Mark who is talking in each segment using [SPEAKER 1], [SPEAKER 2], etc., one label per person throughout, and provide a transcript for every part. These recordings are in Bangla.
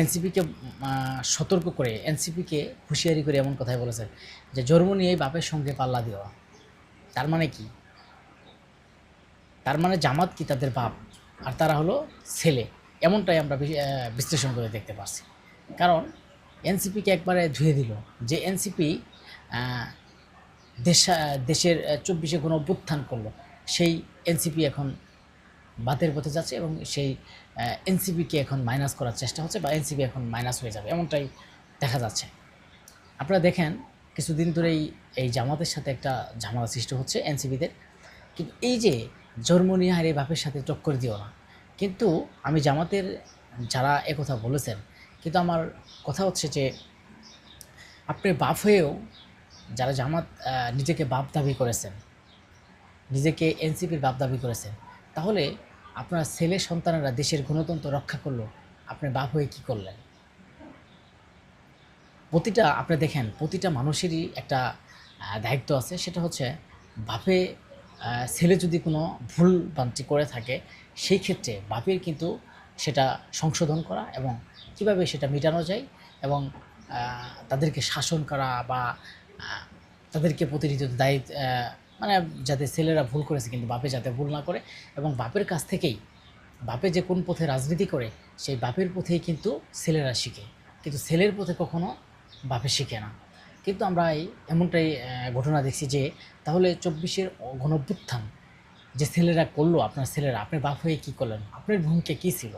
[SPEAKER 1] এনসিপিকে সতর্ক করে, এনসিপিকে হুঁশিয়ারি করে এমন কথাই বলেছেন যে, জন্ম নিয়ে বাপের সঙ্গে পাল্লা দেওয়া। তার মানে কি? তার মানে জামাত কি তাদের বাপ, আর তারা হলো ছেলে। এমনটাই আমরা বিশ্লেষণ করে দেখতে পাচ্ছি কারণ এনসিপিকে একবারে ধুয়ে দিল যে, এনসিপি দেশ, দেশের চব্বিশে কোনো অভ্যুত্থান করল। সেই এনসিপি এখন বাতের পথে যাচ্ছে এবং সেই এনসিপিকে এখন মাইনাস করার চেষ্টা হচ্ছে বা এনসিপি এখন মাইনাস হয়ে যাবে, এমনটাই দেখা যাচ্ছে। আপনারা দেখেন, কিছুদিন ধরেই এই জামাতের সাথে একটা ঝামেলা সৃষ্টি হচ্ছে এনসিপিদের কিন্তু এই যে জন্মনিয়া হারে বাপের সাথে টক্কর দিও না। কিন্তু আমি জামাতের যারা একথা বলেছেন, কিন্তু আমার কথা হচ্ছে যে, আপনি বাপ হয়েও যারা জামাত নিজেকে বাপ দাবি করেছেন, নিজেকে এনসিপির বাপ দাবি করেছেন, তাহলে আপনার ছেলে সন্তানেরা দেশের গণতন্ত্র রক্ষা করল আপনি বাপ হয়ে কী করলেন? প্রতিটা, আপনি দেখেন, প্রতিটা মানুষেরই একটা দায়িত্ব আছে, সেটা হচ্ছে বাপে ছেলে যদি কোনো ভুল বান্তি করে থাকে, সেই ক্ষেত্রে বাপের কিন্তু সেটা সংশোধন করা এবং কীভাবে সেটা মেটানো যায় এবং তাদেরকে শাসন করা বা তাদেরকে প্রতিনিধিত্ব দায়িত্ব মানে যাতে ছেলেরা ভুল করেছে কিন্তু বাপে যাতে ভুল না করে এবং বাপের কাছ থেকেই, বাপে যে কোন পথে রাজনীতি করে, সেই বাপের পথেই কিন্তু ছেলেরা শিখে। কিন্তু ছেলের পথে কখনো বাপে শিখে না। কিন্তু আমরা এই এমনটাই ঘটনা দেখছি যে, তাহলে চব্বিশের গণভ্যুত্থান যে ছেলেরা করল, আপনার ছেলেরা আপনি বাপ হয়ে কী করলেন? আপনার ভূমিকা কী ছিল?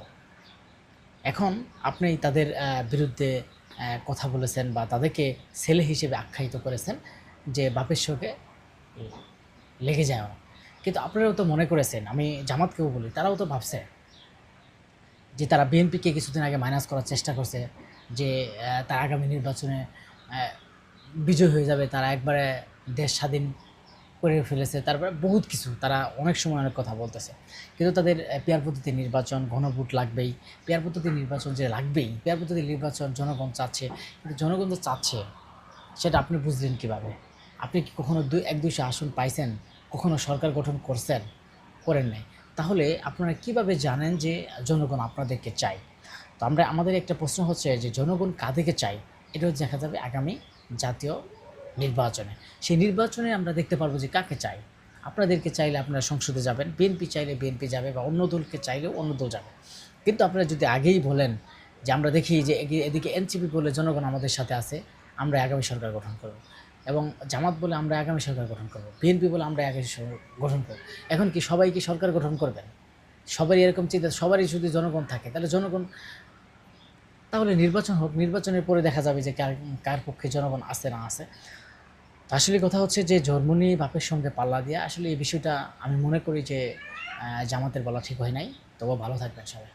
[SPEAKER 1] এখন আপনি তাদের বিরুদ্ধে কথা বলেছেন বা তাদেরকে ছেলে হিসেবে আখ্যায়িত করেছেন যে বাপের সঙ্গে লেগে যায় না কিন্তু আপনারাও তো মনে করেছেন, আমি জামাতকেও বলি, তারাও তো ভাবছে যে তারা বিএনপিকে কিছুদিন আগে মাইনাস করার চেষ্টা করছে, যে তার আগামী নির্বাচনে বিজয় হয়ে যাবে, তারা একবারে দেশ স্বাধীন করে ফেলেছে, তারপরে বহুত কিছু, তারা অনেক সময় অনেক কথা বলতেছে। কিন্তু তাদের পেয়ার পদ্ধতি নির্বাচন ঘনভোট লাগবেই পেয়ার পদ্ধতি নির্বাচন যে লাগবেই পেয়ার পদ্ধতি নির্বাচন জনগণ চাচ্ছে, কিন্তু জনগণ তো চাচ্ছে, সেটা আপনি বুঝলেন কীভাবে? আপনি কি কখনো দুই, এক, দুইশো আসন পাইছেন? কখনো সরকার গঠন করছেন? করেন নাই। তাহলে আপনারা কীভাবে জানেন যে জনগণ আপনাদেরকে চাই তো আমরা, আমাদের একটা প্রশ্ন হচ্ছে যে জনগণ কাদেরকে চাই এটা হচ্ছে দেখা যাবে আগামী জাতীয় নির্বাচনে। সেই নির্বাচনে আমরা দেখতে পারব যে কাকে চাই আপনাদেরকে চাইলে আপনারা সংসদে যাবেন, বিএনপি চাইলে বিএনপি যাবে বা অন্য দলকে চাইলেও অন্য দল যাবে। কিন্তু আপনারা যদি আগেই বলেন যে আমরা দেখি যে এদিকে এনসিপি বলে জনগণ আমাদের সাথে আছে, আমরা আগামী সরকার গঠন করব। এবং জামাত বলে আমরা আগামী সরকার গঠন করব, বিএনপি বলে আমরা আগামী সরকার গঠন করব। এখন কি সবাই কি সরকার গঠন করবেন? সবারই এরকম চিন্তা, সবারই যদি জনগণ থাকে, তাহলে জনগণ, তাহলে নির্বাচন হোক, নির্বাচনের পরে দেখা যাবে যে কার কার পক্ষে জনগণ আছে না তো আসলে কথা হচ্ছে যে জন্ম নিয়ে বাপের সঙ্গে পাল্লা দিয়ে, আসলে এই বিষয়টা আমি মনে করি যে জামাতের বলা ঠিক হয় নাই। তবু ভালো থাকবেন সবাই।